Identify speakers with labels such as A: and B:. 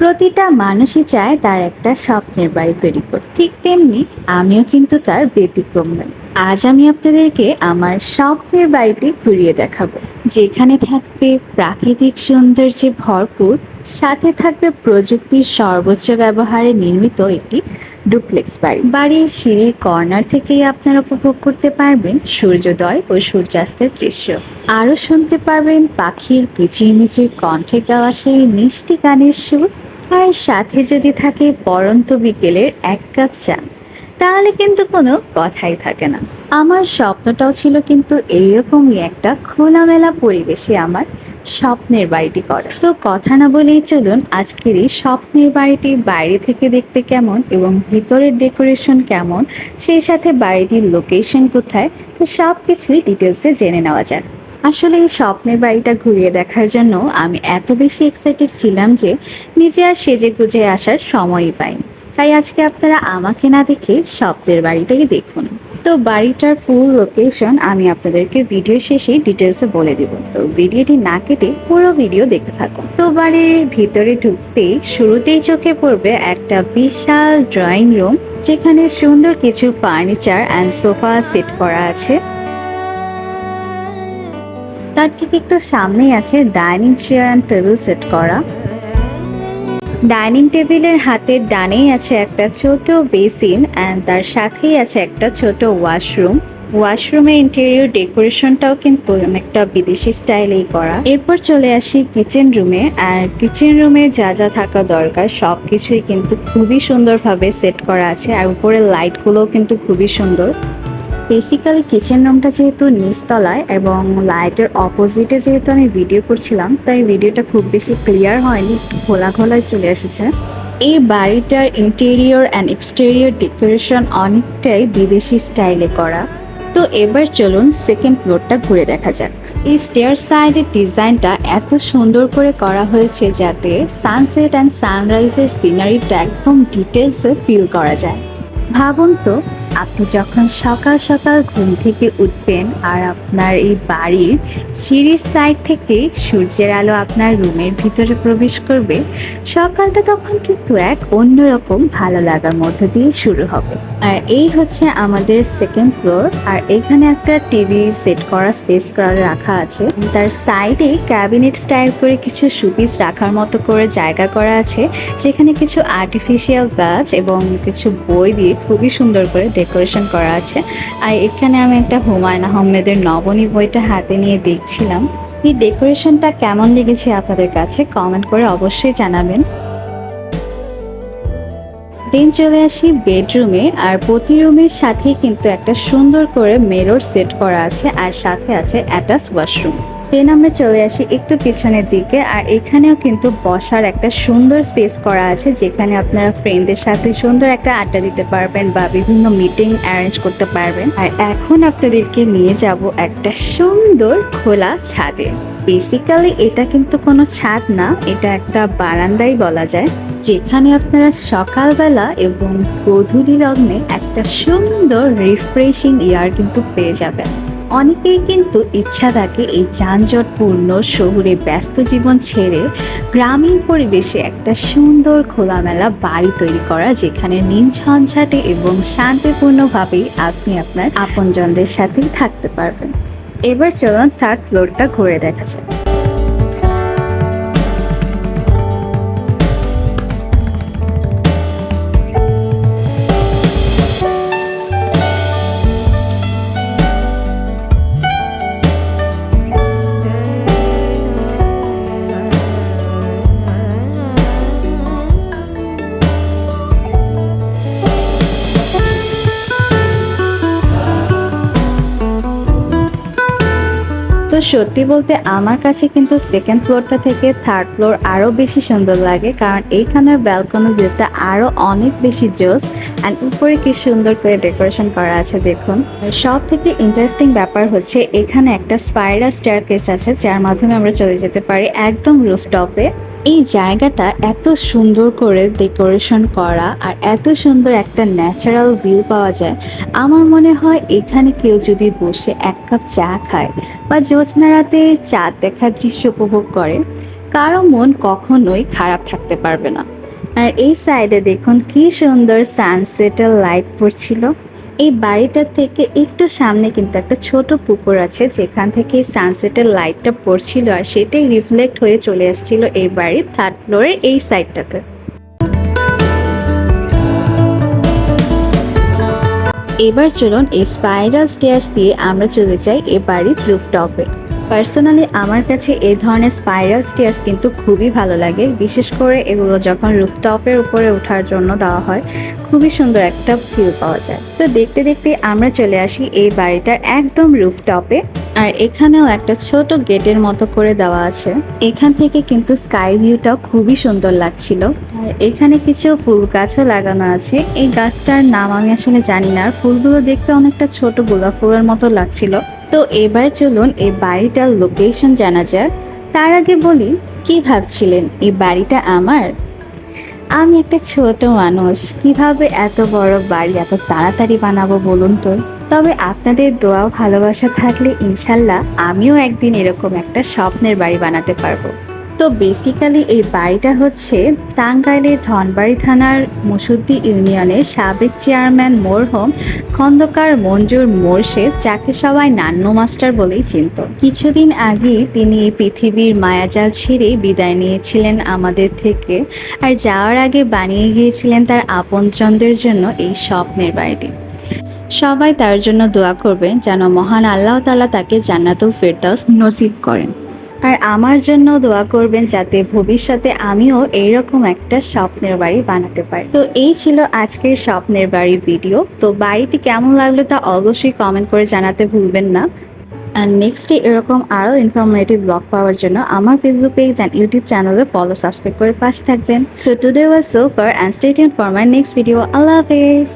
A: প্রতিটা মানুষই চায় তার একটা স্বপ্নের বাড়ি তৈরি করতে ঠিক তেমনি আমিও কিন্তু তার ব্যতিক্রম নই। আজ আমি আপনাদেরকে আমার স্বপ্নের বাড়িটি ঘুরিয়ে দেখাবো, যেখানে থাকবে প্রাকৃতিক সৌন্দর্যে ভরপুর, সাথে থাকবে প্রযুক্তির সর্বোচ্চ ব্যবহারে নির্মিত একটি ডুপ্লেক্স বাড়ি। বাড়ির সিঁড়ির কর্নার থেকেই আপনারা উপভোগ করতে পারবেন সূর্যোদয় ও সূর্যাস্তের দৃশ্য। আরও শুনতে পারবেন পাখির কিচিরমিচির কণ্ঠে গাওয়া সেই মিষ্টি গানের সুর আর সাথে যদি থাকে পরন্ত বিকেলের এক কাপ চা, তাহলে কিন্তু কোনো কথাই থাকে না। আমার স্বপ্নটাও ছিল কিন্তু এইরকমই একটা খোলামেলা পরিবেশে আমার স্বপ্নের বাড়িটি করা। তো কথা না বলেই চলুন আজকের এই স্বপ্নের বাড়িটি বাইরে থেকে দেখতে কেমন এবং ভিতরের ডেকোরেশন কেমন, সেই সাথে বাড়িটির লোকেশন কোথায়, তো সব কিছুই ডিটেলসে জেনে নেওয়া যাক। আসলে এই স্বপ্নের বাড়িটা ঘুরিয়ে দেখার জন্য আমি এত বেশি এক্সাইটেড ছিলাম যে নিজে আর সেজে গুজে আসার সময়ই পাইনি। তাই আজকে আপনারা আমাকে না দেখে স্বপ্নের বাড়িটাই দেখুন। তো বাড়িটার ফুল লোকেশন আমি আপনাদেরকে ভিডিও শেষেই ডিটেলসে বলে দিব। তো ভিডিওটি না কেটে পুরো ভিডিও দেখতে থাকুন। তো বাড়ির ভিতরে ঢুকতেই শুরুতেই চোখে পড়বে একটা বিশাল ড্রয়িং রুম যেখানে সুন্দর কিছু ফার্নিচার অ্যান্ড সোফা সেট করা আছে। তার ঠিক একটু সামনেই আছে dining chair and table set করা। ডাইনিং টেবিলের হাতের ডানেই আছে একটা ছোট বেসিন অ্যান্ড তার সাথেই আছে একটা ছোট ওয়াশরুম। ওয়াশরুমে ইন্টেরিয়র ডেকোরেশনটাও কিন্তু অনেকটা বিদেশি স্টাইলেই করা। এরপর চলে আসি কিচেন রুমে আর কিচেন রুমে যা যা থাকা দরকার সব কিছুই কিন্তু খুবই সুন্দরভাবে সেট করা আছে আর উপরে লাইটগুলোও কিন্তু খুবই সুন্দর। বেসিক্যালি কিচেন রুমটা যেহেতু নিচতলায় এবং লাইটের অপোজিটে যেহেতু আমি ভিডিও করছিলাম, তাই ভিডিওটা খুব বেশি ক্লিয়ার হয়নি খোলা খোলায় চলে এসেছে। এই বাড়িটার ইন্টেরিয়র অ্যান্ড এক্সটেরিয়র ডেকোরেশন অনেকটাই বিদেশি স্টাইলে করা। তো এবার চলুন সেকেন্ড ফ্লোরটা ঘুরে দেখা যাক। এই স্টেয়ার সাইডের ডিজাইনটা এত সুন্দর করে করা হয়েছে যাতে সানসেট অ্যান্ড সানরাইজের সিনারিটা একদম ডিটেলসে ফিল করা যায়। ভাবুন তো আপনি যখন সকাল সকাল ঘুম থেকে উঠবেন আর আপনার এই বাড়ির সিঁড়ির সাইড থেকে সূর্যের আলো আপনার রুমের ভিতরে প্রবেশ করবে, সকালটা তখন কিন্তু এক অন্যরকম ভালো লাগার মধ্য দিয়ে শুরু হবে। আর এই হচ্ছে আমাদের সেকেন্ড ফ্লোর আর এখানে একটা টিভি সেট করা স্পেস করা রাখা আছে। তার সাইডে ক্যাবিনেট স্টাইল করে কিছু সুপিস রাখার মতো করে জায়গা করা আছে, যেখানে কিছু আর্টিফিশিয়াল গাছ এবং কিছু বই দিয়ে খুবই সুন্দর করে ডেকোরেশন করা আছে। আর এখানে আমি একটা হুমায়ুন আহমেদের নবনী বইটা হাতে নিয়ে দেখছিলাম। এই ডেকোরেশনটা কেমন লেগেছে আপনাদের কাছে কমেন্ট করে অবশ্যই জানাবেন। দেন চলে আসি বেডরুমে। আর প্রতি রুমের সাথেই কিন্তু একটা সুন্দর করে মেরর সেট করা আছে। আর সাথে আছে অ্যাটাচ ওয়াশরুম। দেন আমরা চলে আসি একটু পিছনের দিকে, আর এখানেও কিন্তু বসার একটা সুন্দর স্পেস করা আছে, যেখানে আপনারা ফ্রেন্ডদের সাথে সুন্দর একটা আড্ডা দিতে পারবেন বা বিভিন্ন মিটিং অ্যারেঞ্জ করতে পারবেন। আর এখন আপনাদেরকে নিয়ে যাব একটা সুন্দর খোলা ছাদে। বেসিক্যালি এটা কিন্তু কোনো ছাদ না, এটা একটা বারান্দাই বলা যায়, যেখানে আপনারা সকালবেলা এবং গধূলি লগ্নে একটা সুন্দর রিফ্রেশিং ইয়ার কিন্তু পেয়ে যাবেন। অনেকেই কিন্তু ইচ্ছা থাকে এই যানজটপূর্ণ শহুরে ব্যস্ত জীবন ছেড়ে গ্রামীণ পরিবেশে একটা সুন্দর খোলামেলা বাড়ি তৈরি করা, যেখানে নিন ঝঞ্ঝাটে এবং শান্তিপূর্ণভাবেই আপনি আপনার আপনজনদের সাথেই থাকতে পারবেন। এবার চলুন থার্ড ফ্লোরটা ঘুরে দেখা যাক। সত্যি বলতে আমার কাছে কিন্তু সেকেন্ড ফ্লোরটা থেকে থার্ড ফ্লোর আরও বেশি সুন্দর লাগে, কারণ এইখানের ব্যালকনি ভিউটা আরও অনেক বেশি জোস অ্যান্ড উপরে কি সুন্দর করে ডেকোরেশন করা আছে দেখুন। সব থেকে ইন্টারেস্টিং ব্যাপার হচ্ছে এখানে একটা স্পাইরাল স্টেয়ার কেস আছে, যার মাধ্যমে আমরা চলে যেতে পারি একদম রুফটপে এই জায়গাটা এত সুন্দর করে ডেকোরেশন করা আর এত সুন্দর একটা ন্যাচারাল ভিউ পাওয়া যায়, আমার মনে হয় এখানে কেউ যদি বসে এক কাপ চা খায় বা জ্যোৎস্না রাতে চাঁদ দেখার দৃশ্য উপভোগ করে, কারও মন কখনোই খারাপ থাকতে পারবে না। আর এই সাইডে দেখুন কি সুন্দর সানসেটের লাইট পড়ছিল। এই বাড়িটার থেকে একটু সামনে কিন্তু একটা ছোট পুকুর আছে, যেখান থেকে সানসেটের লাইটটা পড়ছিল আর সেটাই রিফ্লেক্ট হয়ে চলে আসছিল এই বাড়ির থার্ড ফ্লোরের এই সাইডটাতে। এবার চলুন এই স্পাইরাল স্টেয়ার্স দিয়ে আমরা চলে যাই এ বাড়ির রুফটপে পার্সোনালি আমার কাছে এই ধরনের স্পাইরাল স্টেয়ার্স কিন্তু খুবই ভালো লাগে। বিশেষ করে এগুলো যখন রুফটপের উপরে ওঠার জন্য দেওয়া হয়, খুবই সুন্দর একটা ফিল পাওয়া যায়। তো দেখতে দেখতে আমরা চলে আসি এই বাড়িটার একদম রুফটপে আর এখানেও একটা ছোট গেটের মতো করে দেওয়া আছে। এখান থেকে কিন্তু স্কাই ভিউটাও খুবই সুন্দর লাগছিল। আর এখানে কিছু ফুল গাছও লাগানো আছে। এই গাছটার নাম আমি আসলে জানি না। ফুলগুলো দেখতে অনেকটা ছোট গোলাপ ফুলের মতো লাগছিল। তো এবার চলুন এই বাড়িটার লোকেশন জানা যাক। তার আগে বলি, কি ভাবছিলেন? এই বাড়িটা আমার? আমি একটা ছোট মানুষ। কীভাবে এত বড় বাড়ি, এত তাড়াতাড়ি বানাবো বলুন তো? তবে আপনাদের দোয়া ভালোবাসা থাকলে ইনশাল্লাহ আমিও একদিন এরকম একটা স্বপ্নের বাড়ি বানাতে পারব। তো বেসিক্যালি এই বাড়িটা হচ্ছে টাঙ্গাইলের ধনবাড়ি থানার মুসুদ্দি ইউনিয়নের সাবেক চেয়ারম্যান মোরহম খন্দকার মঞ্জুর মোর্শেদ যাকে সবাই নান্নু মাস্টার বলেই চিনত। কিছুদিন আগে তিনি এই পৃথিবীর মায়াজাল ছেড়ে বিদায় নিয়েছিলেন আমাদের থেকে, আর যাওয়ার আগে বানিয়ে গিয়েছিলেন তার আপনজনদের জন্য এই স্বপ্নের বাড়িটি। সবাই তার জন্য দোয়া করবেন যেন মহান আল্লাহ তালা তাকে জান্নাতুল ফেরদাউস নসিব করেন। আর আমার জন্য দোয়া করবেন যাতে ভবিষ্যতে আমিও এইরকম একটা স্বপ্নের বাড়ি বানাতে পারি। তো এই ছিল আজকের স্বপ্নের বাড়ি ভিডিও। তো বাড়িটি কেমন লাগল তা অবশ্যই কমেন্ট করে জানাতে ভুলবেন না। অ্যান্ড নেক্সটে এরকম আরও ইনফরমেটিভ ব্লগ পাওয়ার জন্য আমার ফেসবুক পেজ অ্যান্ড ইউটিউব চ্যানেলে ফলো সাবস্ক্রাইব করে পাশে থাকবেন। So today was so far and state for my next video আল্লাহ হাফেজ।